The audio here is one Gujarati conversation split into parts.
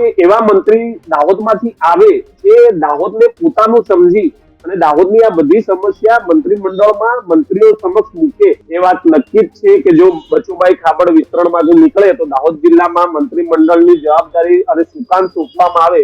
કોઈ એવા મંત્રી દાહોદમાંથી આવે જે દાહોદને પોતાનું સમજી અને દાહોદની આ બધી સમસ્યા મંત્રીમંડળમાં મંત્રીઓ સમક્ષ મૂકે એ વાત નક્કી જ છે કે જો બચુભાઈ ખાબડ વિસ્તરણમાંથી નીકળે તો દાહોદ જિલ્લામાં મંત્રીમંડળની જવાબદારી અને સુકાન સોંપવામાં આવે.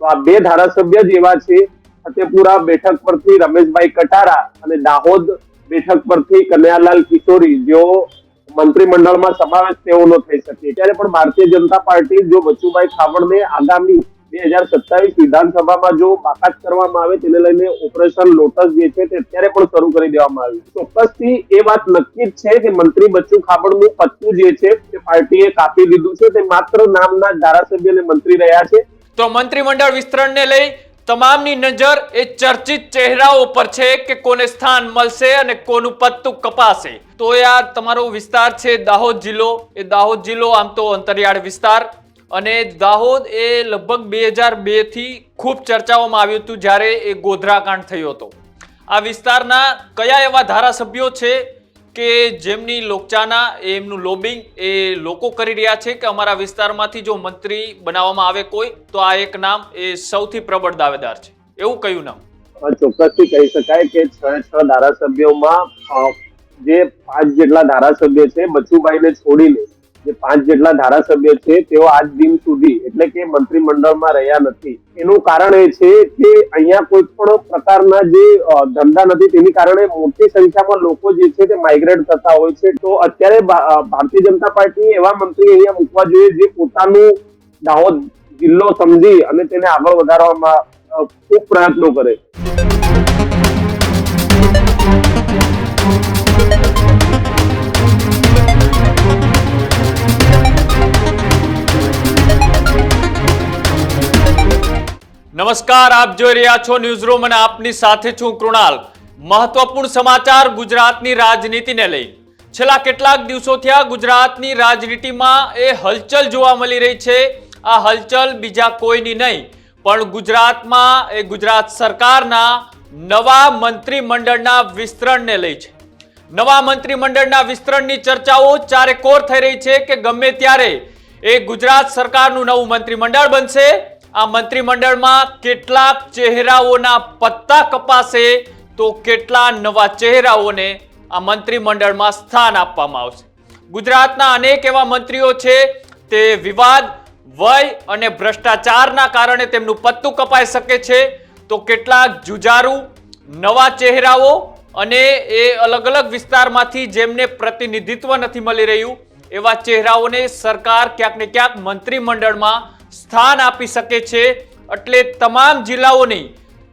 તો આ બે ધારાસભ્ય જ એવા છે. ફતેપુરા બેઠક પરથી રમેશભાઈ કટારા અને દાહોદ બેઠક પરથી કનૈયાલાલ કિશોરી. જેઓ મંત્રીમંડળમાં સમાવેશ તેઓનો થઈ શકે. ત્યારે પણ ભારતીય જનતા પાર્ટી જો બચુભાઈ ખાબડને આગામી બે હજાર સત્તાવીસ વિધાનસભામાં જો બાકાત કરવામાં આવે તેને લઈને ઓપરેશન લોટસ જે છે તે અત્યારે પણ શરૂ કરી દેવામાં આવ્યું ચોક્કસથી એ વાત નક્કી જ છે કે મંત્રી બચ્ચુ ખાબડનું પત્તું જે છે તે પાર્ટીએ કાપી દીધું છે. તે માત્ર નામના ધારાસભ્ય અને મંત્રી રહ્યા છે. તો મંત્રીમંડળ વિસ્તરણને લઈ તમામની નજર એ ચર્ચિત ચહેરાઓ પર છે કે કોને સ્થાન મળશે અને કોનું પત્તું કપાશે. તો આ તમારો વિસ્તાર છે દાહોદ જિલ્લો. એ દાહોદ જિલ્લો આમ તો અંતરિયાળ વિસ્તાર. અને દાહોદ એ લગભગ બે હજાર બેથી ખૂબ ચર્ચાઓમાં આવ્યું હતું જ્યારે એ ગોધરાકાંડ થયો હતો. આ વિસ્તારના કયા એવા ધારાસભ્યો છે કે જેમની લોકચાના એમનું લોબિંગ એ લોકો કરી રહ્યા છે કે અમારા વિસ્તારમાંથી જો મંત્રી બનાવવામાં આવે કોઈ, તો આ એક નામ એ સૌથી પ્રબળ દાવેદાર છે. એવું કયું નામ? ચોક્કસથી કહી શકાય કે છ છ ધારાસભ્યોમાં જે પાંચ જેટલા ધારાસભ્ય છે, બચુભાઈને છોડીને જે પાંચ જેટલા ધારાસભ્ય છે, તેઓ આજ દિન સુધી એટલે કે મંત્રીમંડળમાં રહ્યા નથી. એનું કારણ એ છે કે અહીંયા કોઈ પણ પ્રકારના જે ધંધા નથી, તેની કારણે મોટી સંખ્યામાં લોકો જે છે તે માઇગ્રેટ થતા હોય છે. તો અત્યારે ભારતીય જનતા પાર્ટી એવા મંત્રી અહીંયા મૂકવા જોઈએ જે પોતાનું દાહોદ જિલ્લો સમજી અને તેને આગળ વધારવામાં ખૂબ પ્રયત્નો કરે. નમસ્કાર, આપ જોઈ રહ્યા છો ન્યૂઝ રૂમ અને આપની સાથે છું કૃણાલ. મહત્વપૂર્ણ સમાચાર ગુજરાતની રાજનીતિને લઈ. છેલ્લા કેટલાક દિવસોથી આ ગુજરાતની રાજનીતિમાં એ હલચલ જોવા મળી રહી છે. આ હલચલ બીજા કોઈની નહીં, પણ ગુજરાતમાં એ ગુજરાત સરકારના નવા મંત્રીમંડળના વિસ્તરણને લઈ છે. નવા મંત્રીમંડળના વિસ્તરણની ચર્ચાઓ ચારે કોર થઈ રહી છે કે ગમે ત્યારે એ ગુજરાત સરકારનું નવું મંત્રીમંડળ બનશે આ મંત્રીમંડળમાં કેટલાક ચહેરાઓના પત્તા કપાશે તો કેટલા નવા ચહેરાઓને આ મંત્રીમંડળમાં સ્થાન આપવામાં આવશે. ગુજરાતના અનેક એવા મંત્રીઓ છે, તે વિવાદ, વય અને ભ્રષ્ટાચારના કારણે તેમનું પત્તું કપાઈ શકે છે. તો કેટલાક જુજારુ, નવા ચહેરાઓ અને એ અલગ અલગ વિસ્તારમાંથી જેમને પ્રતિનિધિત્વ નથી મળી રહ્યું, એવા ચહેરાઓને સરકાર ક્યાંક ને ક્યાંક મંત્રીમંડળમાં સ્થાન આપી શકે છે એટલે તમામ જિલ્લાઓની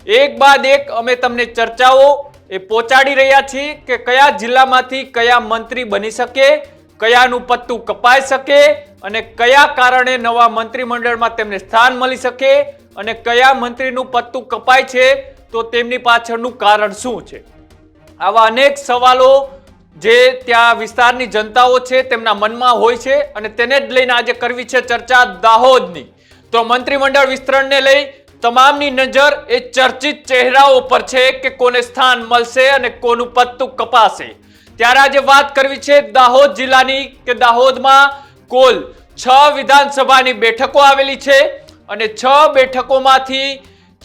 એક બાદ એક અમે તમને ચર્ચાઓ એ પહોંચાડી રહ્યા છીએ કે કયા જિલ્લામાંથી કયા મંત્રી બની શકે, કયાનું પત્તું કપાઈ શકે અને કયા કારણે નવા મંત્રીમંડળમાં તેમને સ્થાન મળી શકે અને કયા મંત્રીનું પત્તું કપાય છે, તો તેમની પાછળનું કારણ શું છે? આવા અનેક સવાલો જે ત્યાં વિસ્તારની જનતાઓ છે, તેમના મનમાં હોય છે અને તેને જ લઈને આજે કરવી છે ચર્ચા દાહોદની. તો મંત્રીમંડળ વિસ્તરણને લઈ તમામની નજર એ ચર્ચિત ચહેરાઓ પર છે કે કોને સ્થાન મળશે અને કોનું પત્તું કપાશે. ત્યારે આજે વાત કરવી છે દાહોદ જિલ્લાની કે દાહોદમાં કુલ છ વિધાનસભાની બેઠકો આવેલી છે અને છ બેઠકોમાંથી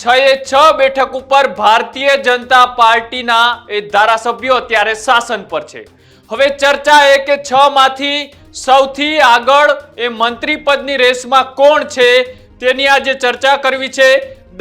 છ એ છ બેઠક ઉપર ભારતીય જનતા પાર્ટીના એ ધારાસભ્યો અત્યારે શાસન પર છે. હવે ચર્ચા એ કે છ માંથી સૌથી આગળ એ મંત્રી પદની રેસમાં કોણ છે તેની આજે ચર્ચા કરવી છે.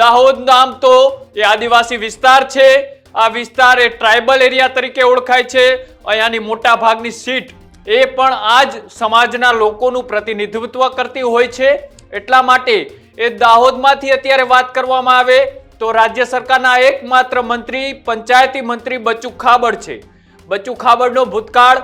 દાહોદ નામ તો એ આદિવાસી વિસ્તાર છે. આ વિસ્તાર એ ટ્રાઇબલ એરિયા તરીકે ઓળખાય છે. અહીંયાની મોટા ભાગની સીટ એ પણ આ જ સમાજના લોકોનું પ્રતિનિધિત્વ કરતી હોય છે. એટલા માટે એ દાહોદમાંથી અત્યારે વાત કરવામાં આવે તો રાજ્ય સરકારના એકમાત્ર મંત્રી, પંચાયતી મંત્રી બચુ ખાબડ છે. બચુ ખાબડનો ભૂતકાળ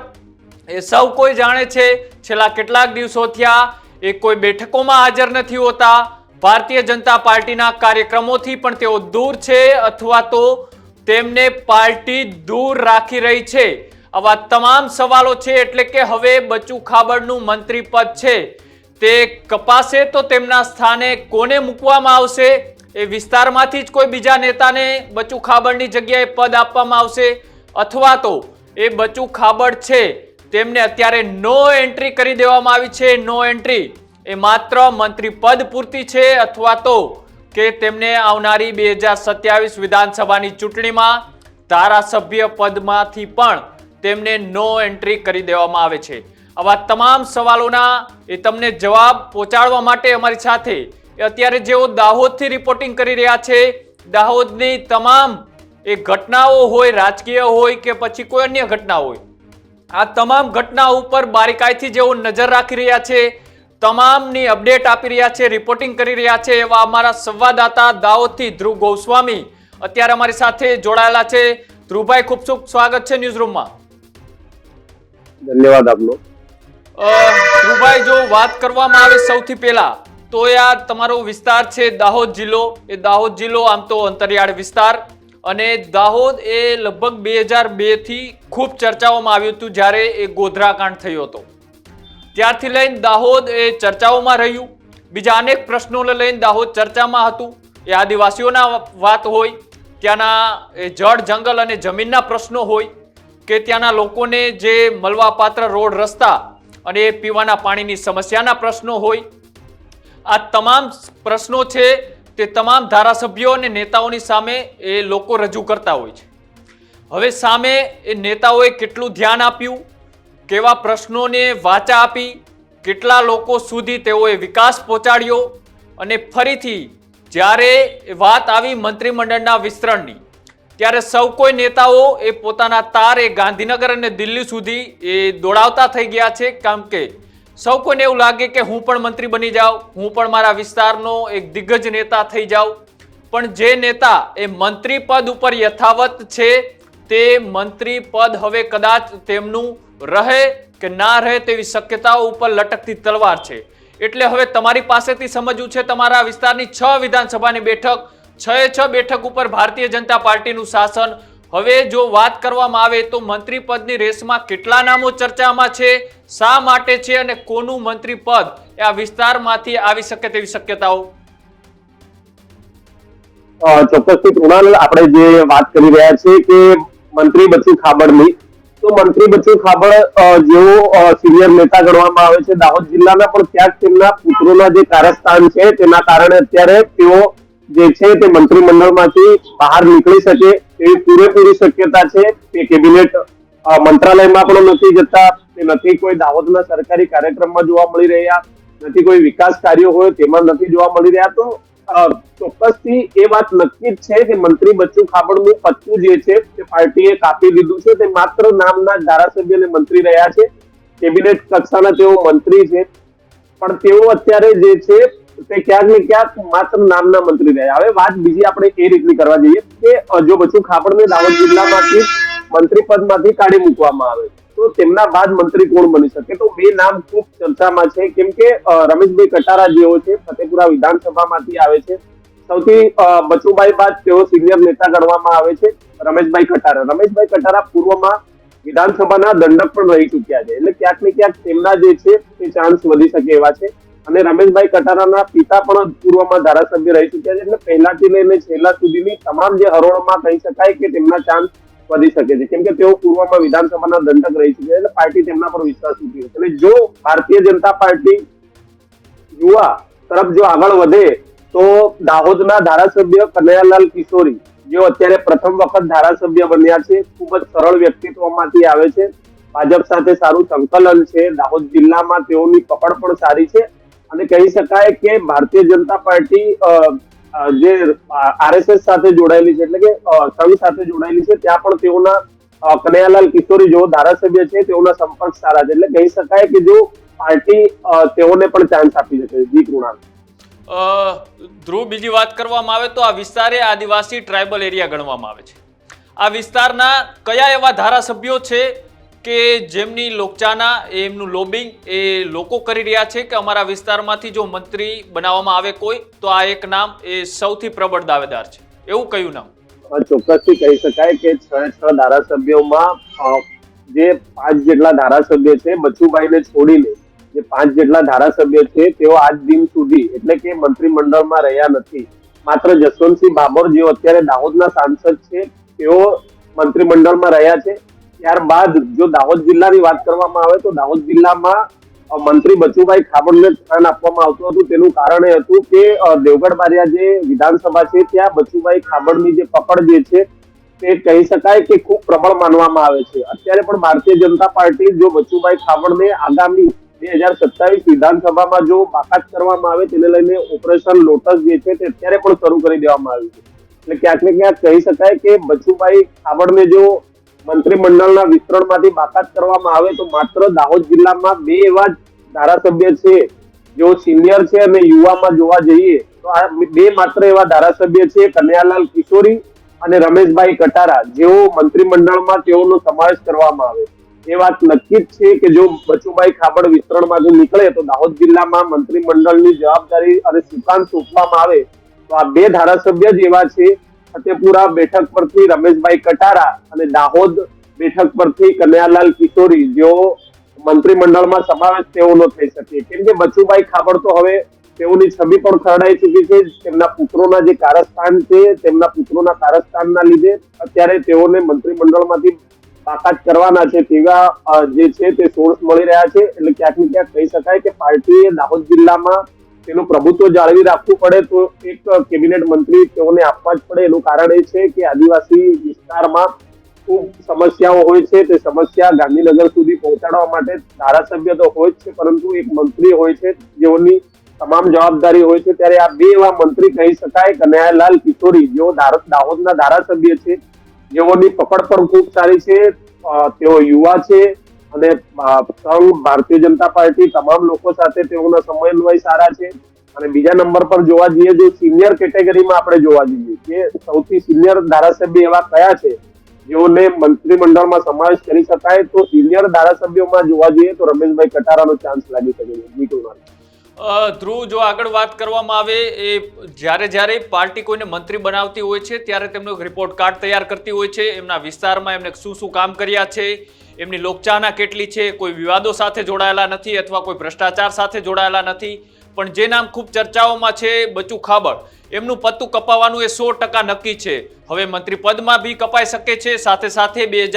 એ સૌ કોઈ જાણે છે. છેલ્લા કેટલાક દિવસો થયા એ કોઈ બેઠકોમાં હાજર નથી હોતા. ભારતીય જનતા પાર્ટીના કાર્યક્રમોથી પણ તેઓ દૂર છે અથવા તો તેમને પાર્ટી દૂર રાખી રહી છે. આવા તમામ સવાલો છે એટલે કે હવે બચુ ખાબડનું મંત્રી પદ છે. તે કપાશે તો તેમના સ્થાને કોને મૂકવામાં આવશે એ વિસ્તારમાંથી જ કોઈ બીજા નેતાને બચુ ખાબડની જગ્યાએ પદ આપવામાં આવશે અથવા તો એ બચુ ખાબડ છે તેમને અત્યારે નો એન્ટ્રી કરી દેવામાં આવી છે નો એન્ટ્રી એ માત્ર મંત્રી પદ પૂરતી છે અથવા તો કે તેમને આવનારી બે હજાર સત્યાવીસ વિધાનસભાની ચૂંટણીમાં ધારાસભ્ય પદમાંથી પણ તેમને નો એન્ટ્રી કરી દેવામાં આવે છે. આવા તમામ સવાલોના એ તમને જવાબ પહોંચાડવા માટે અમારી સાથે અત્યારે જેઓ દાહોદથી રિપોર્ટિંગ કરી રહ્યા છે, દાહોદની તમામ એ ઘટનાઓ હોય, રાજકીય હોય કે પછી કોઈ અન્ય ઘટના હોય, આ તમામ ઘટના ઉપર બારીકાઈથી જેઓ નજર રાખી રહ્યા છે, તમામની અપડેટ આપી રહ્યા છે રિપોર્ટિંગ કરી રહ્યા છે એવા અમારા સંવાદદાતા દાહોદથી ધ્રુવ ગોસ્વામી અત્યારે અમારી સાથે જોડાયેલા છે. ધ્રુવભાઈ, ખૂબ ખૂબ સ્વાગત છે ન્યૂઝ રૂમમાં ધન્યવાદ આપનો. ધ્રુવભાઈ, જો વાત કરવામાં આવે સૌથી પહેલા, તો એ આ તમારો વિસ્તાર છે દાહોદ જિલ્લો. એ દાહોદ જિલ્લો આમ તો અંતરિયાળ વિસ્તાર. અને દાહોદ એ લગભગ બે હજાર બેથી ખૂબ ચર્ચાઓમાં આવ્યું હતું જ્યારે એ ગોધરાકાંડ થયો હતો. ત્યારથી લઈને દાહોદ એ ચર્ચાઓમાં રહ્યું. બીજા અનેક પ્રશ્નોને લઈને દાહોદ ચર્ચામાં હતું. એ આદિવાસીઓના વાત હોય, ત્યાંના એ જળ, જંગલ અને જમીનના પ્રશ્નો હોય, કે ત્યાંના લોકોને જે મળવાપાત્ર રોડ રસ્તા અને એ પીવાના પાણીની સમસ્યાના પ્રશ્નો હોય. આ તમામ પ્રશ્નો છે તે તમામ ધારાસભ્યો અને નેતાઓની સામે એ લોકો રજૂ કરતા હોય છે. હવે સામે એ નેતાઓએ કેટલું ધ્યાન આપ્યું, કેવા પ્રશ્નોને વાચા આપી, કેટલા લોકો સુધી તેઓએ વિકાસ પહોંચાડ્યો અને ફરીથી જ્યારે વાત આવી મંત્રીમંડળના વિસ્તરણની ત્યારે સૌ કોઈ નેતાઓ એ પોતાના તાર એ ગાંધીનગર અને દિલ્હી સુધી એ દોડાવતા થઈ ગયા છે. કારણ કે સૌ કોઈને એવું લાગે કે હું પણ મંત્રી બની જાઉં, હું પણ મારા વિસ્તારનો એક દિગ્ગજ નેતા થઈ જાઉં. પણ જે નેતા એ મંત્રી પદ ઉપર યથાવત છે, તે મંત્રી પદ હવે કદાચ તેમનું રહે કે ના રહે તેવી શક્યતાઓ ઉપર લટકતી તલવાર છે. એટલે હવે તમારી પાસેથી સમજવું છે, તમારા વિસ્તારની છ વિધાનસભાની બેઠક છ છ બેઠક ઉપર ભારતીય જનતા પાર્ટીનું શાસન. હવે જો વાત કરવામાં આવે તો મંત્રી પદની રેસમાં કેટલા નામો ચર્ચામાં છે? શા માટે છે અને કોનું મંત્રી પદ એ આ વિસ્તારમાંથી આવી શકે તેવી શક્યતાઓ. ચોક્કસથી કૃણાલ, આપણે જે વાત કરી રહ્યા છીએ કે મંત્રી બચુ ખાબડની, તો મંત્રી બચુ ખાબડ જેવો સિનિયર નેતા ગણવામાં આવે છે, દાહોદ જિલ્લાના પણ ત્યાં તેમના પુત્રોના જે કારસ્થાન છે, તેના કારણે અત્યારે તેઓ જે છે તે મંત્રીમંડળમાંથી બહાર નીકળી શકે એવી પૂરેપૂરી શક્યતા છે. તે કેબિનેટ મંત્રાલયમાં પણ નથી જતા. તે નથી કોઈ દાહોદના સરકારી કાર્યક્રમમાં જોવા મળી રહ્યા. નથી કોઈ વિકાસ કાર્યો હોય તેમાં નથી જોવા મળી રહ્યા. તો ચોક્કસથી એ વાત નક્કી જ છે કે મંત્રી બચ્ચુ ખાબડનું પત્તું જે છે તે પાર્ટીએ કાપી દીધું છે. તે માત્ર નામના ધારાસભ્ય અને મંત્રી રહ્યા છે. કેબિનેટ કક્ષાના તેઓ મંત્રી છે. પણ તેઓ અત્યારે જે છે તે ક્યાંક ને ક્યાંક માત્ર નામના મંત્રી રહ્યા. હવે વાત બીજી આપણે એ રીતની કરવા જઈએ કે અ, જો બચુ ખાપડને દાહોદ જિલ્લામાંથી મંત્રી પદમાંથી કાઢી મૂકવામાં આવે. તો તેમના બાદ મંત્રી કોણ બની શકે? તો બે નામ ખૂબ ચર્ચામાં છે. કેમ કે રમેશભાઈ કટારા જેઓ છે ફતેપુરા વિધાનસભામાંથી આવે છે. સૌથી બચુભાઈ બાદ તેઓ સિનિયર નેતા ગણવામાં આવે છે રમેશભાઈ કટારા. રમેશભાઈ કટારા પૂર્વમાં વિધાનસભાના દંડક પણ રહી ચૂક્યા છે. એટલે ક્યાંક ને ક્યાંક તેમના જે છે તે ચાન્સ વધી શકે એવા છે. અને રમેશભાઈ કટારાના પિતા પણ પૂર્વમાં ધારાસભ્ય રહી ચૂક્યા છે એટલે પહેલાથી લઈને છેલ્લા સુધીની તમામ જે હરોળમાં કહી શકાય કે તેમના ચાન્સ વધી શકે છે. કેમ કે તેઓ પૂર્વમાં વિધાનસભાના દંડક રહી ચુક્યા એટલે પાર્ટી તેમના પર વિશ્વાસ મૂકી અને જો ભારતીય જનતા પાર્ટી યુવા તરફ જો આગળ વધે તો દાહોદના ધારાસભ્ય કનૈયાલાલ કિશોરી, જેઓ અત્યારે પ્રથમ વખત ધારાસભ્ય બન્યા છે, ખૂબ જ સરળ વ્યક્તિત્વમાંથી આવે છે. ભાજપ સાથે સારું સંકલન છે. દાહોદ જિલ્લામાં તેઓની પકડ પણ સારી છે. અને કહી શકાય કે ભારતીય જનતા પાર્ટી જે આરએસએસ સાથે જોડાયેલી છે, એટલે કે સંઘ સાથે જોડાયેલી છે, ત્યાં પણ તેઓના કનૈયાલાલ કિશોરી જેઓ ધારાસભ્ય છે, તેઓના સંપર્ક સારા છે. એટલે કહી શકાય કે જો પાર્ટી તેઓને પણ ચાન્સ આપી શકે જી કૃણાલ. ધ્રુવ, બીજી વાત કરવામાં આવે તો આ વિસ્તારે આદિવાસી ટ્રાઇબલ એરિયા ગણવામાં આવે છે. આ વિસ્તારના કયા એવા ધારાસભ્યો છે કે જેમની લોકચાના એમનું લોબિંગ એ લોકો કરી રહ્યા છે કે અમારા વિસ્તારમાંથી જો મંત્રી બનાવવામાં આવે કોઈ, તો આ એક નામ એ સૌથી પ્રબળ દાવેદાર છે. એવું કયું નામ? ચોક્કસથી કહી શકાય કે છ છ ધારાસભ્યોમાં જે પાંચ જેટલા ધારાસભ્ય છે, બચુભાઈને છોડીને જે પાંચ જેટલા ધારાસભ્ય છે, તેઓ આજ દિન સુધી, એટલે કે મંત્રીમંડળમાં રહ્યા નથી. માત્ર જસવંતસિંહ ભાભોર જેઓ અત્યારે દાહોદના સાંસદ છે, તેઓ મંત્રીમંડળમાં રહ્યા છે. ત્યારબાદ જો દાહોદ જિલ્લાની વાત કરવામાં આવે તો દાહોદ જિલ્લામાં મંત્રી બચુભાઈ ખાબડને સ્થાન આપવામાં આવતું હતું. તેનું કારણ એ હતું કે દેવગઢ બારિયા જે વિધાનસભા છે, ત્યાં બચુભાઈ ખાબડની જે પકડ જે છે, તે કહી શકાય કે ખૂબ પ્રબળ માનવામાં આવે છે. અત્યારે પણ ભારતીય જનતા પાર્ટી જો બચુભાઈ ખાબડને આગામી બે હજાર સત્તાવીસ વિધાનસભામાં જો બાકાત કરવામાં આવે, તેને લઈને ઓપરેશન લોટસ જે છે, તે અત્યારે પણ શરૂ કરી દેવામાં આવ્યું છે. એટલે ક્યાંક ને ક્યાંક કહી શકાય કે બચુભાઈ ખાબડને જો મંત્રીમંડળના વિસ્તરણમાંથી બાકાત કરવામાં આવે તો માત્ર દાહોદ જિલ્લામાં બે એવા ધારાસભ્ય છે. જેઓ સિનિયર છે અને યુવામાં જોવા જઈએ તો આ બે માત્ર એવા ધારાસભ્ય છે, કનૈયાલાલ કિશોરી અને રમેશભાઈ કટારા. જેઓ મંત્રીમંડળમાં તેઓનો સમાવેશ કરવામાં આવે. એ વાત નક્કી જ છે કે જો બચુભાઈ ખાબડ વિસ્તરણમાંથી નીકળે તો દાહોદ જિલ્લામાં મંત્રીમંડળની જવાબદારી અને સુકાન સોંપવામાં આવે તો આ બે ધારાસભ્ય જ એવા છે ફતેપુરા બેઠક પરથી રમેશભાઈ કટારા અને દાહોદ બેઠક પરથી કનૈયાલાલ કિશોરી, જેઓ મંત્રીમંડળમાં સમાવેશ તેઓનો થઈ શકે. કેમ કે બચુભાઈ ખાબડ તો હવે તેઓની છબી પણ ખરડાઈ ચૂકી છે. તેમના પુત્રોના જે કારસ્થાન છે, તેમના પુત્રોના કારસ્થાનના લીધે અત્યારે તેઓને મંત્રીમંડળમાંથી બાકાત કરવાના છે તેવા જે છે તે સોર્સ મળી રહ્યા છે. એટલે ક્યાંક ને ક્યાંક કહી શકાય કે પાર્ટીએ દાહોદ જિલ્લામાં તેનું પ્રભુત્વ જાળવી રાખવું પડે તો એક કેબિનેટ મંત્રી તેઓને આપવા જ પડે. એનું કારણ એ છે કે આદિવાસી વિસ્તારમાં ખૂબ સમસ્યાઓ હોય છે. તે સમસ્યા ગાંધીનગર સુધી પહોંચાડવા માટે ધારાસભ્ય તો હોય જ છે, પરંતુ એક મંત્રી હોય છે, જેઓની તમામ જવાબદારી હોય છે. ત્યારે આ બે એવા મંત્રી કહી શકાય, કનૈયાલાલ કિશોરી, જેઓ દાહોદના ધારાસભ્ય છે, જેઓની પકડ પણ ખૂબ સારી છે. તેઓ યુવા છે. અને સંઘ ભારતીય જનતા પાર્ટી તમામ લોકો સાથે તેઓના સમન્વય સારા છે. અને બીજા નંબર પર જોવા જઈએ જો સિનિયર કેટેગરીમાં આપણે જોવા જઈએ કે સૌથી સિનિયર ધારાસભ્ય એવા કયા છે? જેઓને મંત્રીમંડળમાં સમાવેશ કરી શકાય તો સિનિયર ધારાસભ્યોમાં જોવા જઈએ તો રમેશભાઈ કટારાનો ચાન્સ લાગી શકે છે. ધ્રુવ, જો આગળ વાત કરવામાં આવે, એ જ્યારે જ્યારે પાર્ટી કોઈને મંત્રી બનાવતી હોય છે, ત્યારે તેમનો એક રિપોર્ટ કાર્ડ તૈયાર કરતી હોય છે. એમના વિસ્તારમાં એમને શું શું કામ કર્યા છે, એમની લોકચાહના કેટલી છે, કોઈ વિવાદો સાથે જોડાયેલા નથી અથવા કોઈ ભ્રષ્ટાચાર સાથે જોડાયેલા નથી. પણ જે નામ ખૂબ ચર્ચાઓમાં છે, બચુ ખાબડ, એમનું પત્તું કપાવવાનું એ સો ટકા નક્કી છે. હવે મંત્રી પદમાં બી કપાઈ શકે છે, સાથે સાથે બે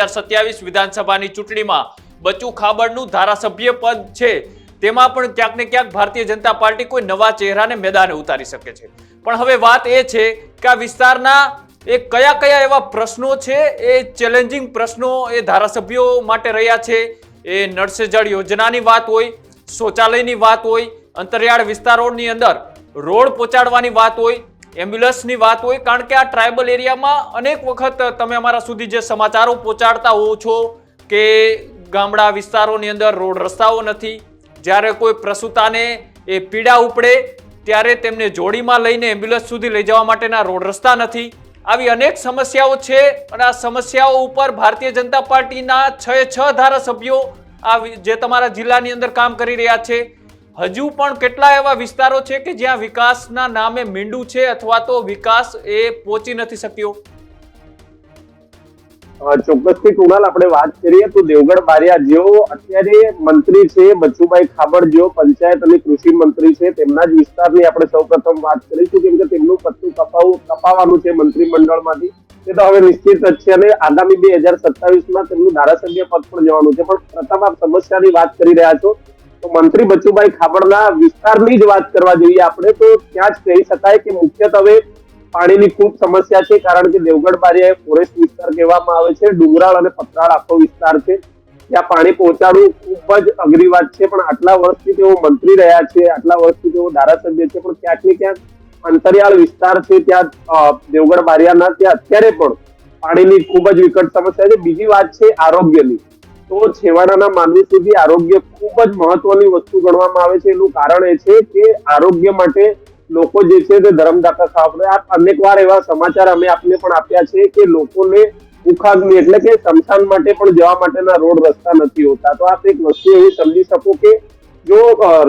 વિધાનસભાની ચૂંટણીમાં બચુ ખાબડનું ધારાસભ્ય પદ છે. તેમાં પણ ક્યાંક ને ક્યાંક ભારતીય જનતા પાર્ટી કોઈ નવા ચહેરાને મેદાને ઉતારી શકે છે. પણ હવે વાત એ છે કે આ વિસ્તારના એ કયા કયા એવા પ્રશ્નો છે, એ ચેલેન્જિંગ પ્રશ્નો એ ધારાસભ્યો માટે રહ્યા છે, એ નળસે જળ યોજનાની વાત હોય, શૌચાલયની વાત હોય, અંતરિયાળ વિસ્તારોની અંદર રોડ પહોંચાડવાની વાત હોય, એમ્બ્યુલન્સની વાત હોય, કારણ કે આ ટ્રાઇબલ એરિયામાં અનેક વખત તમે અમારા સુધી જે સમાચારો પહોંચાડતા હોવ છો કે ગામડા વિસ્તારોની અંદર રોડ રસ્તાઓ નથી જ્યારે કોઈ પ્રસૂતાને એ પીડા ઉપડે, ત્યારે તેમને જોડીમાં લઈને એમ્બ્યુલન્સ સુધી લઈ જવા માટેના રોડ રસ્તા નથી. આવી અનેક સમસ્યાઓ છે અને આ સમસ્યાઓ ઉપર ભારતીય જનતા પાર્ટીના છ છ ધારાસભ્યો આ જે તમારા જિલ્લાની અંદર કામ કરી રહ્યા છે. હજુ પણ કેટલા એવા વિસ્તારો છે કે જ્યાં વિકાસના નામે મીંડું છે અથવા તો વિકાસ એ પહોંચી નથી શક્યો? ચોક્કસથી કુણાલ, આપણે વાત કરીએ તો દેવગઢ બારિયા જેઓ અત્યારે મંત્રી છે, બચુભાઈ ખાબડ જેઓ પંચાયત અને કૃષિ મંત્રી છે, તેમના જ વિસ્તારની આપણે સૌપ્રથમ વાત કરીશું, કેમ કે તેમનું પત્તું કપાવું કપાવવાનું છે મંત્રીમંડળમાંથી. તે તો હવે નિશ્ચિત જ છે અને આગામી બે હજાર સત્તાવીસમાં તેમનું ધારાસભ્ય પદ પણ જવાનું છે. પણ પ્રથમ આપ સમસ્યાની વાત કરી રહ્યા છો, તો મંત્રી બચુભાઈ ખાબડના વિસ્તારની જ વાત કરવા જોઈએ આપણે, તો ત્યાં જ કહી શકાય કે મુખ્યત્વે પાણીની ખૂબ સમસ્યા છે, કારણ કે દેવગઢ બારિયા ફોરેસ્ટ વિસ્તાર કહેવામાં આવે છે, ડુંગરાળ અને પતરાળ આખો વિસ્તાર છે. ત્યાં પાણી પહોંચાડવું ખૂબ જ અઘરી વાત છે, પણ આટલા વર્ષથી તેઓ મંત્રી રહ્યા છે, આટલા વર્ષથી તેઓ ધારાસભ્ય છે, પણ ક્યાંક ને ક્યાંક અંતરિયાળ વિસ્તાર છે, ત્યાં દેવગઢ બારિયાના ત્યાં અત્યારે પણ પાણીની ખૂબ જ વિકટ સમસ્યા છે. બીજી વાત છે આરોગ્યની. તો છેવાડાના માનવી સુધી આરોગ્ય ખૂબ જ મહત્વની વસ્તુ ગણવામાં આવે છે. એનું કારણ એ છે કે આરોગ્ય માટે લોકો જે છે તે ધર્મદાતા આ અનેક વાર એવા સમાચાર અમે આપને પણ આપ્યા છે કે લોકોને ઉખાગ્નિ એટલે કે સ્મશાન માટે પણ જવા માટેના રોડ રસ્તા નથી હોતા. તો આપ એક વસ્તુ એવી સમજી શકો કે જો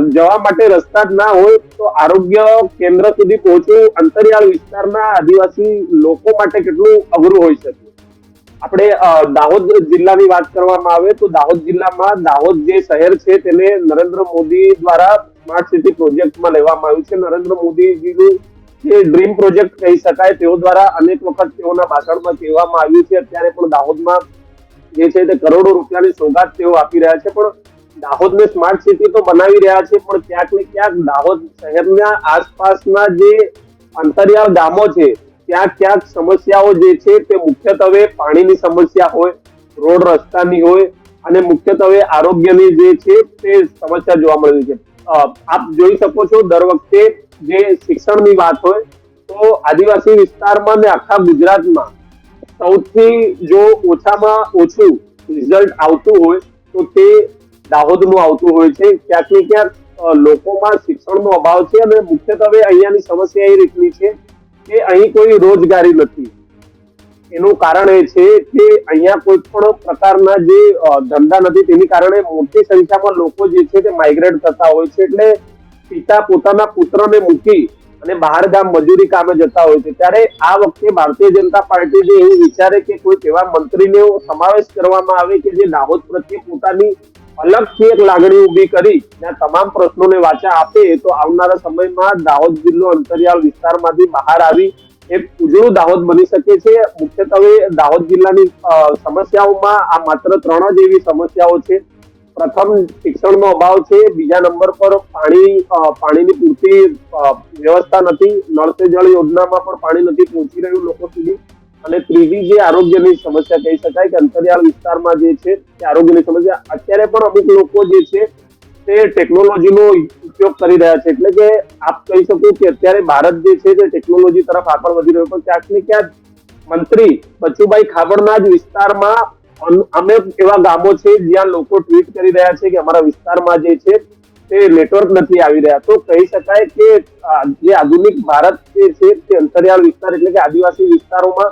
જવા માટે રસ્તા જ ના હોય તો આરોગ્ય કેન્દ્ર સુધી પહોંચવું અંતરિયાળ વિસ્તારના આદિવાસી લોકો માટે કેટલું અઘરું હોઈ શકે. આપણે દાહોદ જિલ્લાની વાત કરવામાં આવે તો દાહોદ જિલ્લામાં દાહોદ જે શહેર છે તેને નરેન્દ્ર મોદી દ્વારા સ્માર્ટ સિટી પ્રોજેક્ટમાં લેવામાં આવ્યું છે. નરેન્દ્ર મોદીજીનું જે ડ્રીમ પ્રોજેક્ટ કહી શકાય, તેઓ દ્વારા અનેક વખત તેઓના ભાષણમાં કહેવામાં આવ્યું છે. અત્યારે પણ દાહોદમાં જે છે તે કરોડો રૂપિયાની સોગાત તેઓ આપી રહ્યા છે. પણ દાહોદને સ્માર્ટ સિટી તો બનાવી રહ્યા છે, પણ ક્યાંક ને ક્યાંક દાહોદ શહેરના આસપાસના જે અંતરિયાળ ગામો છે ત્યાં ક્યાંક સમસ્યાઓ જે છે તે મુખ્યત્વે પાણીની સમસ્યા હોય, રોડ રસ્તાની હોય અને મુખ્યત્વે આરોગ્યની જે છે તે સમસ્યા જોવા મળી છે. આપ જોઈ શકો છો દર વખતે જે શિક્ષણની વાત હોય, તો આદિવાસી વિસ્તારમાં ને આખા ગુજરાતમાં સૌથી જો ઓછામાં ઓછું રિઝલ્ટ આવતું હોય, તો તે દાહોદનું આવતું હોય છે. ક્યાંક ક્યાંક લોકોમાં શિક્ષણનો અભાવ છે અને મુખ્યત્વે અહીંયાની સમસ્યા એ રીતની છે કે અહીં કોઈ રોજગારી નથી. એનું કારણ એ છે કે અહીંયા કોઈ પણ પ્રકારના જે ધંધા નથી, તેની કારણે મોટી સંખ્યામાં લોકો જે છે તે માઇગ્રેટ થતા હોય છે. એટલે પિતા પોતાના પુત્રને મૂકી અને બહાર ગામ મજૂરી કામે જતા હોય છે. ત્યારે આ વખતે ભારતીય જનતા પાર્ટી જે એવું વિચારે કે કોઈક એવા મંત્રીને સમાવેશ કરવામાં આવે કે જે દાહોદ પ્રત્યે પોતાની અલગથી એક લાગણી ઊભી કરી અને તમામ પ્રશ્નોને વાચા આપે, તો આવનારા સમયમાં દાહોદ જિલ્લો અંતરિયાળ વિસ્તારમાંથી બહાર આવી એક ઉજળું દાહોદ બની શકે છે. મુખ્યત્વે દાહોદ જિલ્લાની સમસ્યાઓમાં આ માત્ર ત્રણ જ એવી સમસ્યાઓ છે. પ્રથમ શિક્ષણનો અભાવ છે. બીજા નંબર પર પાણી પાણીની પૂરતી વ્યવસ્થા નથી. નળ સે જળ યોજનામાં પણ પાણી નથી પહોંચી રહ્યું લોકો સુધી. અને ત્રીજી જે આરોગ્યની સમસ્યા કહી શકાય કે અંતરિયાળ વિસ્તારમાં જે છે, તે આરોગ્યની સમસ્યા. અત્યારે પણ અમુક લોકો જે છે તે ટેકનોલોજીનો ઉપયોગ કરી રહ્યા છે. એટલે કે આપ કહી શકો કે અત્યારે ભારત જે છે તે ટેકનોલોજી તરફ આગળ વધી રહ્યો પણ ક્યાંક ને ક્યાંક મંત્રી બચુભાઈ ખાબડના જ વિસ્તારમાં અમે એવા ગામો છે જ્યાં લોકો ટ્વીટ કરી રહ્યા છે કે અમારા વિસ્તારમાં જે છે તે નેટવર્ક નથી આવી રહ્યા. તો કહી શકાય કે જે આધુનિક ભારત જે છે તે અંતરિયાળ વિસ્તાર એટલે કે આદિવાસી વિસ્તારોમાં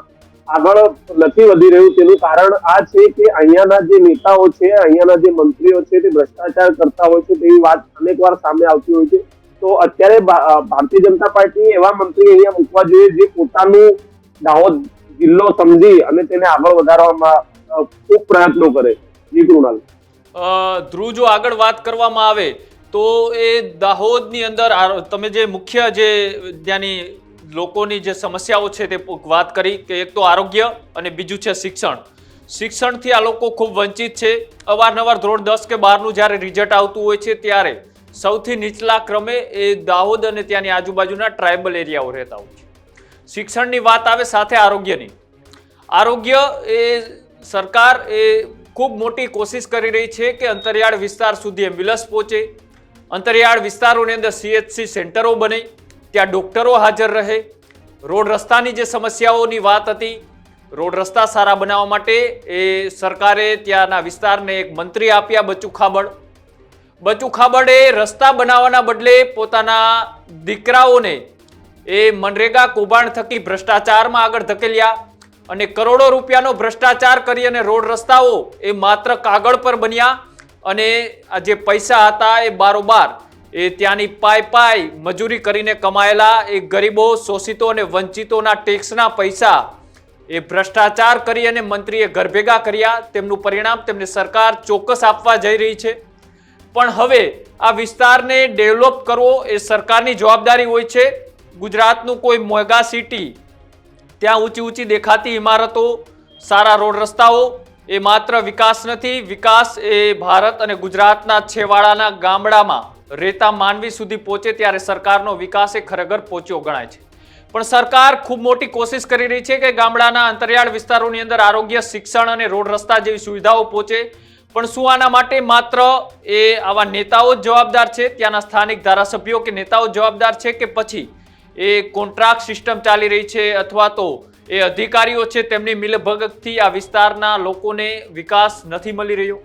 આગળ નથી વધી રહ્યું તેનું કારણ આ છે કે અહીંયાના જે નેતાઓ છે, અહીંયાના જે મંત્રીઓ છે, તે ભ્રષ્ટાચાર કરતા હોય છે તેવી વાત અનેક વાર સામે આવતી હોય છે. તો અત્યારે ભારતીય જનતા પાર્ટી એવા મંત્રી અહીંયા મૂકવા જોઈએ જે પોતાનું દાહોદ જિલ્લો સમજી અને તેને આગળ વધારવામાં ખૂબ પ્રયત્નો કરે. જી કૃણાલ. ધ્રુવ, જો આગળ વાત કરવામાં આવે, તો એ દાહોદની અંદર તમે જે મુખ્ય જે ત્યાંની લોકોની જે સમસ્યાઓ છે તે વાત કરી કે એક તો આરોગ્ય અને બીજું છે શિક્ષણ. શિક્ષણથી આ લોકો ખૂબ વંચિત છે. અવારનવાર ધોરણ દસ કે બારનું જ્યારે રિઝલ્ટ આવતું હોય છે ત્યારે સૌથી નીચલા ક્રમે એ દાહોદ અને ત્યાંની આજુબાજુના ટ્રાઇબલ એરિયાઓ રહેતા હોય છે. શિક્ષણની વાત આવે સાથે આરોગ્યની. આરોગ્ય એ સરકાર એ ખૂબ મોટી કોશિશ કરી રહી છે કે અંતરિયાળ વિસ્તાર સુધી એમ્બ્યુલન્સ પહોંચે. અંતરિયાળ વિસ્તારોની અંદર સીએચસી સેન્ટરો બને. ત્યાં ડોક્ટરો હાજર રહે? રોડ રસ્તાની જે સમસ્યાઓની વાત હતી, રોડ રસ્તા સારા બનાવવા માટે એ સરકારે ત્યાંના વિસ્તારને એક મંત્રી આપ્યા બચુ ખાબડ. બચુ ખાબડે રસ્તા બનાવવાના બદલે પોતાના દીકરાઓને એ મનરેગા કૌભાંડ થકી ભ્રષ્ટાચારમાં આગળ ધકેલ્યા અને કરોડો રૂપિયાનો ભ્રષ્ટાચાર કરી અને રોડ રસ્તાઓ એ માત્ર કાગળ પર બન્યા અને આ જે પૈસા હતા એ બારોબાર એ ત્યાંની પાય પાય મજૂરી કરીને કમાયેલા એ ગરીબો, શોષિતો અને વંચિતોના ટેક્સના પૈસા એ ભ્રષ્ટાચાર કરી અને મંત્રીએ ગરભેગા કર્યા. તેમનું પરિણામ તેમને સરકાર ચોક્કસ આપવા જઈ રહી છે. પણ હવે આ વિસ્તારને ડેવલપ કરવો એ સરકારની જવાબદારી હોય છે. ગુજરાતનું કોઈ મોગા સિટી, ત્યાં ઊંચી ઊંચી દેખાતી ઇમારતો, સારા રોડ રસ્તાઓ, એ માત્ર વિકાસ નથી. વિકાસ એ ભારત અને ગુજરાતના છેવાડાના ગામડામાં રહેતા માનવી સુધી પહોંચે ત્યારે સરકારનો વિકાસ એ ખરેખર પહોંચ્યો ગણાય છે. પણ સરકાર ખૂબ મોટી કોશિશ કરી રહી છે કે ગામડાના અંતરિયાળ વિસ્તારોની અંદર આરોગ્ય, શિક્ષણ અને રોડ રસ્તા જેવી સુવિધાઓ પહોંચે. પણ શું આના માટે માત્ર એ આવા નેતાઓ જ જવાબદાર છે? ત્યાંના સ્થાનિક ધારાસભ્યો કે નેતાઓ જવાબદાર છે કે પછી એ કોન્ટ્રાક્ટ સિસ્ટમ ચાલી રહી છે અથવા તો એ અધિકારીઓ છે તેમની મિલભગતથી આ વિસ્તારના લોકોને વિકાસ નથી મળી રહ્યો?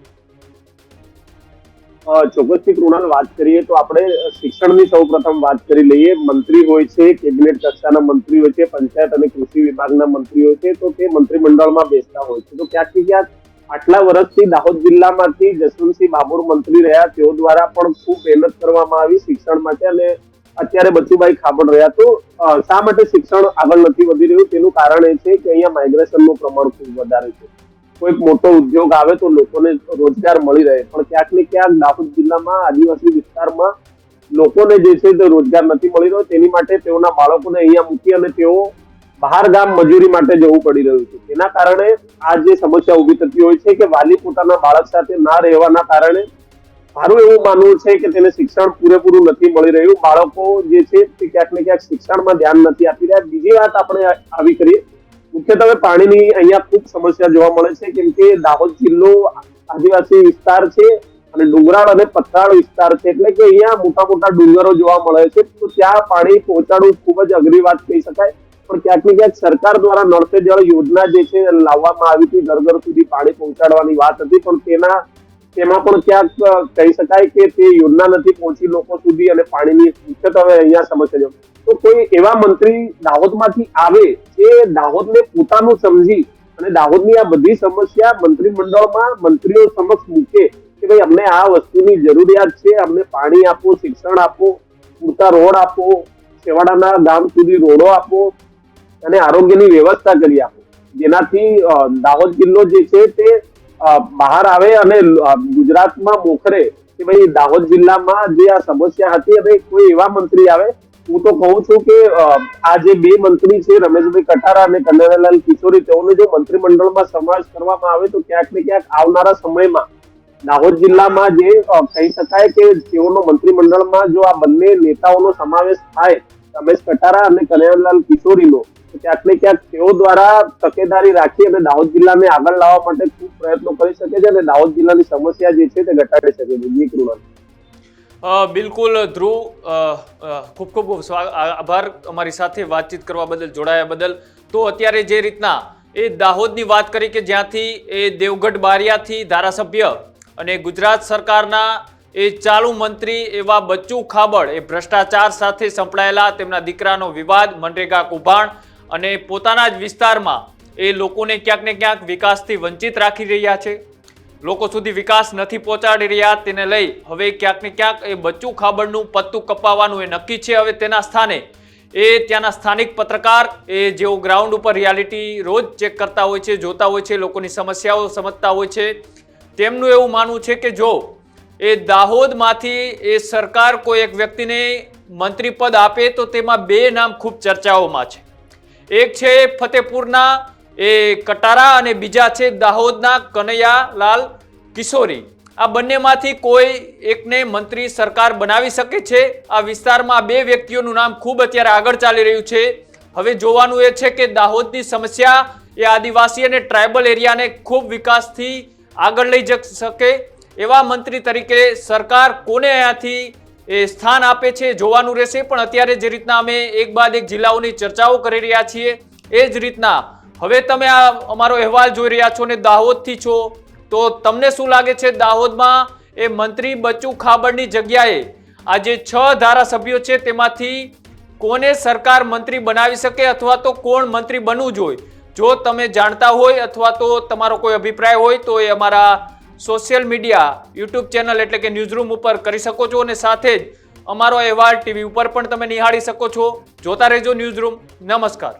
ચોક્કસથી કૃણાલ, વાત કરીએ તો આપણે શિક્ષણની સૌ પ્રથમ વાત કરી લઈએ. મંત્રી હોય છે, કેબિનેટ કક્ષાના મંત્રી હોય છે, પંચાયત અને કૃષિ વિભાગના મંત્રી હોય છે, તો તે મંત્રીમંડળમાં બેસતા હોય છે. તો ક્યાંક ક્યાંક આટલા વર્ષથી દાહોદ જિલ્લામાંથી જસવંતસિંહ બાબુર મંત્રી રહ્યા. તેઓ દ્વારા પણ ખૂબ મહેનત કરવામાં આવી શિક્ષણ માટે અને અત્યારે બચુભાઈ ખાબડ રહ્યા. તો શા માટે શિક્ષણ આગળ નથી વધી રહ્યું? તેનું કારણ એ છે કે અહીંયા માઇગ્રેશનનું પ્રમાણ ખૂબ વધારે છે. કોઈક મોટો ઉદ્યોગ આવે તો લોકોને રોજગાર મળી રહે. પણ ક્યાંક ને ક્યાંક દાહોદ જિલ્લામાં, આદિવાસી વિસ્તારમાં લોકોને જે છે તે રોજગાર નથી મળી રહ્યો. તેની માટે તેઓના બાળકોને અહીંયા મૂકી અને તેઓ બહાર ગામ મજૂરી માટે જવું પડી રહ્યું છે. તેના કારણે આ જે સમસ્યા ઊભી થતી હોય છે કે વાલી પોતાના બાળક સાથે ના રહેવાના કારણે મારું એવું માનવું છે કે તેને શિક્ષણ પૂરેપૂરું નથી મળી રહ્યું. બાળકો જે છે તે ક્યાંક ને ક્યાંક શિક્ષણમાં ધ્યાન નથી આપી રહ્યા. બીજી વાત આપણે આવી કરીએ. મુખ્યત્વે પાણીની અહીંયા ખૂબ સમસ્યા જોવા મળે છે, કેમ કે દાહોદ જિલ્લો આદિવાસી વિસ્તાર છે અને ડુંગરાળ અને પથરાળ વિસ્તાર છે. એટલે કે અહીંયા મોટા મોટા ડુંગરો જોવા મળે છે. તો ત્યાં પાણી પહોંચાડવું ખૂબ જ અઘરી વાત કહી શકાય. પણ ક્યાંક ને ક્યાંક સરકાર દ્વારા નળ જળ યોજના જે છે, લાવવામાં આવી હતી, ઘર ઘર સુધી પાણી પહોંચાડવાની વાત હતી. પણ તેના તેમાં પણ ક્યાંક કહી શકાય કે તે યોજના નથી પહોંચી લોકો સુધી અને પાણીની મુખ્યત્વે અહીંયા સમસ્યા તો કોઈ એવા મંત્રી દાહોદમાંથી આવે એ દાહોદને પોતાનું સમજી અને દાહોદની આ બધી સમસ્યા મંત્રીમંડળમાં મંત્રીઓ સમક્ષ મૂકે કે ભાઈ અમને આ વસ્તુની જરૂરિયાત છે, અમને પાણી આપો, શિક્ષણ આપો, પૂરતા રોડ આપો, છેવાડાના ગામ સુધી રોડો આપો અને આરોગ્યની વ્યવસ્થા કરી આપો. જેનાથી દાહોદ જિલ્લો જે છે તે બહાર આવે અને ગુજરાતમાં મોખરે કે ભાઈ દાહોદ જિલ્લામાં જે આ સમસ્યા હતી અને કોઈ એવા મંત્રી આવે? હું તો કહું છું કે આ જે બે મંત્રી છે, રમેશભાઈ કટારા અને કનૈયાલાલ કિશોરી, તેઓને જો મંત્રીમંડળમાં સમાવેશ કરવામાં આવે તો ક્યાંક ને ક્યાંક આવનારા સમયમાં દાહોદ જિલ્લામાં જે કહી શકાય કે તેઓનો મંત્રીમંડળમાં જો આ બંને નેતાઓનો સમાવેશ થાય, રમેશ કટારા અને કનૈયાલાલ કિશોરીનો ક્યાંક ક્યાંક તેઓ દ્વારા તકેદારી રાખી અને દાહોદ જિલ્લાને આગળ લાવવા માટે ખૂબ પ્રયત્નો કરી શકે છે અને દાહોદ જિલ્લાની સમસ્યા જે છે તે ઘટાડી શકે છે. જી, કૃણાલ. બિલકુલ ધ્રુવ ખૂબ ખૂબ આભાર અમારી સાથે વાતચીત કરવા બદલ, જોડાયા બદલ. તો અત્યારે જે રીતના એ દાહોદની વાત કરી કે જ્યાંથી એ દેવગઢ બારિયાથી ધારાસભ્ય અને ગુજરાત સરકારના એ ચાલુ મંત્રી એવા બચ્ચુ ખાબડ એ ભ્રષ્ટાચાર સાથે સંકળાયેલા તેમના દીકરાનો વિવાદ, મનરેગા કૌભાંડ અને પોતાના જ વિસ્તારમાં એ લોકોને ક્યાંક ને ક્યાંક વિકાસથી વંચિત રાખી રહ્યા છે. લોકો સુધી વિકાસ નથી પહોંચાડી રહ્યા તેને લઈ હવે ક્યાંક ને ક્યાંક એ બચ્ચું ખાબડનું પત્તું કપાવવાનું એ નક્કી છે. હવે તેના સ્થાને એ ત્યાંના સ્થાનિક પત્રકાર, એ જેઓ ગ્રાઉન્ડ ઉપર રિયાલિટી રોજ ચેક કરતા હોય છે, જોતા હોય છે, લોકોની સમસ્યાઓ સમજતા હોય છે, તેમનું એવું માનવું છે કે જો એ દાહોદમાંથી એ સરકાર કોઈ એક વ્યક્તિને મંત્રી પદ આપે તો તેમાં બે નામ ખૂબ ચર્ચાઓમાં છે. એક છે ફતેપુરના એ કટારા અને બીજા છે દાહોદના કનૈયાલાલ કિશોરી. આ બંનેમાંથી કોઈ એકને મંત્રી સરકાર બનાવી શકે છે? આ વિસ્તારમાં બે વ્યક્તિઓનું નામ ખૂબ અત્યારે આગળ ચાલી રહ્યું છે. હવે જોવાનું એ છે કે દાહોદની સમસ્યા એ આદિવાસી અને ટ્રાઇબલ એરિયાને ખૂબ વિકાસથી આગળ લઈ જઈ શકે એવા મંત્રી તરીકે સરકાર કોને અહીંયાથી એ સ્થાન આપે છે, જોવાનું રહેશે. પણ અત્યારે જે રીતના અમે એક બાદ એક જિલ્લાઓની ચર્ચાઓ કરી રહ્યા છીએ, એ જ રીતના. હવે તમે આ અમારો અહેવાલ જોઈ રહ્યા છો ને દાહોદથી છો, તો તમને શું લાગે છે? દાહોદમાં એ મંત્રી બચ્ચુ ખાબડની જગ્યાએ આ જે છ ધારાસભ્યો છે, તેમાંથી કોને સરકાર મંત્રી બનાવી શકે અથવા તો કોણ મંત્રી બનવું જોઈએ? જો તમે જાણતા હોય અથવા તો તમારો કોઈ અભિપ્રાય હોય, તો એ અમારા સોશિયલ મીડિયા, યુટ્યુબ ચેનલ એટલે કે ન્યૂઝરૂમ ઉપર કરી શકો છો અને સાથે જ અમારો અહેવાલ ટીવી ઉપર પણ તમે નિહાળી શકો છો. જોતા રહેજો ન્યૂઝરૂમ. નમસ્કાર.